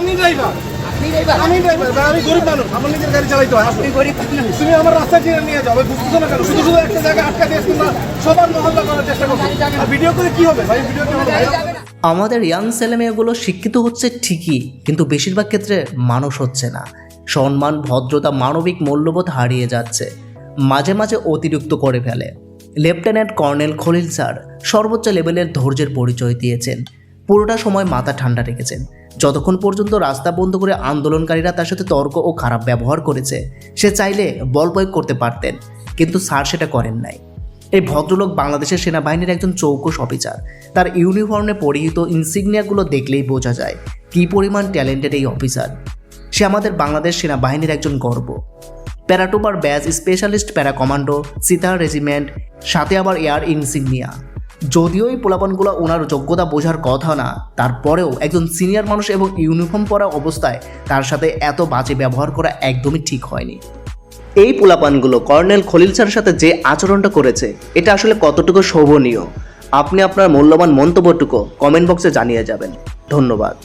আপনি ড্রাইভার আমি ড্রাইভার ভাই আমি গরিব মানুষ আমার নিজের গাড়ি চালাইতে হয় আপনি গরিব মানুষ। তুমি আমার রাস্তায় চিনে নিয়ে যাও বুঝতেছো না কেন? শুধু শুধু একটা জায়গায় আটকা দিয়ে তোমরা সবার মহল্লা করার চেষ্টা করছ আর ভিডিও করে কি হবে ভাই? ভিডিও কি হবে ভাই? যাবে না। আমাদের ইয়াং ছেলেমেয়েগুলো শিক্ষিত হচ্ছে ঠিকই কিন্তু বেশিরভাগ ক্ষেত্রে মানুষ হচ্ছে না। সম্মান ভদ্রতা মানবিক মূল্যবোধ হারিয়ে যাচ্ছে। মাঝে মাঝে অতিরিক্ত করে ফেলে। লেফটেন্যান্ট কর্নেল খলিল স্যার সর্বোচ্চ লেভেলের ধৈর্যের পরিচয় দিয়েছেন। পুরোটা সময় মাথা ঠান্ডা রেখেছেন। যতক্ষণ পর্যন্ত রাস্তা বন্ধ করে আন্দোলনকারীরা তার সাথে তর্ক ও খারাপ ব্যবহার করেছে, সে চাইলে বল প্রয়োগ করতে পারতেন, কিন্তু স্যার সেটা করেন নাই। এই ভদ্রলোক বাংলাদেশের সেনাবাহিনীর একজন চৌকস অফিসার। তার ইউনিফর্মে পরিহিত ইনসিগনিয়াগুলো দেখলেই বোঝা যায় কী পরিমাণ ট্যালেন্টেড এই অফিসার। সে আমাদের বাংলাদেশ সেনাবাহিনীর একজন গর্ব। Paratrooper badge specialist para commando sitar regiment, সাথে আবার এয়ার ইনসিগনিয়া। যদিও এই পোলাপানগুলো ওনার যোগ্যতা বোঝার কথা না, তারপরেও একজন সিনিয়র মানুষ এবং ইউনিফর্ম পরা অবস্থায় তার সাথে এত বাজে ব্যবহার করা একদমই ঠিক হয়নি। এই পোলাপানগুলো কর্নেল খলিল স্যারের সাথে যে আচরণটা করেছে, এটা আসলে কতটুকু শোভনীয়? আপনি আপনার মূল্যবান মন্তব্যটুকু কমেন্ট বক্সে জানিয়ে যাবেন। ধন্যবাদ।